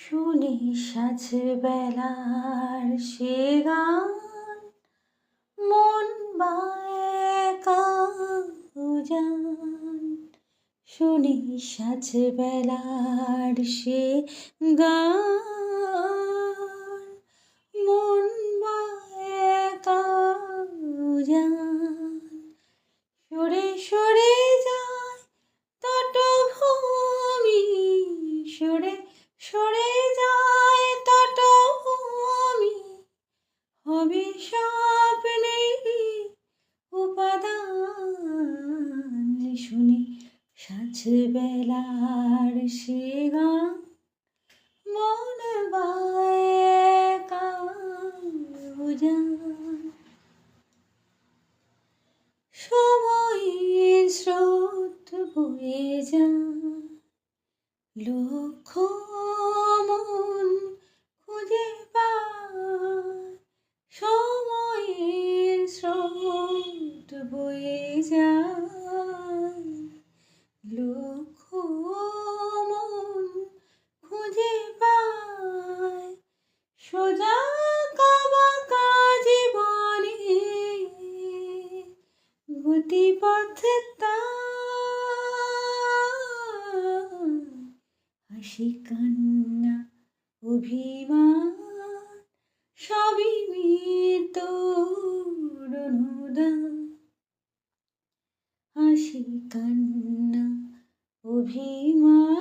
শুনি সাজ বেলার সে গান। মন বায়কা উজান শুনি সাজ বেলার সে গান। সাজ বেলার সে মন সময়ের স্রোত বয়ে যায়। লক্ষ মন খুঁজে পায়। সময়ের স্রোত বয়ে গতিপথ হাসি কান্না, অভিমান, সবই মৃত হাসি কান্না, অভিমান,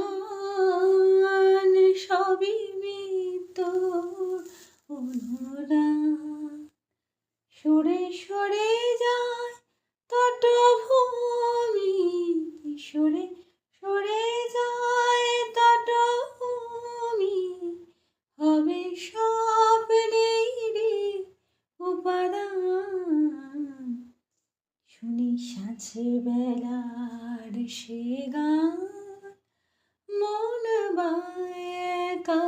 সবই মৃত অনুদান। সরে সরে যায় তটভূমি সরে সরে যায় তটভূমি হবে স্বপ্নের উপাদান। শুনি সাজে বেলার সে গান। মন বায়কা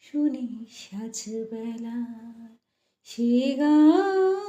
শুনি সাজ বেলা সে গান।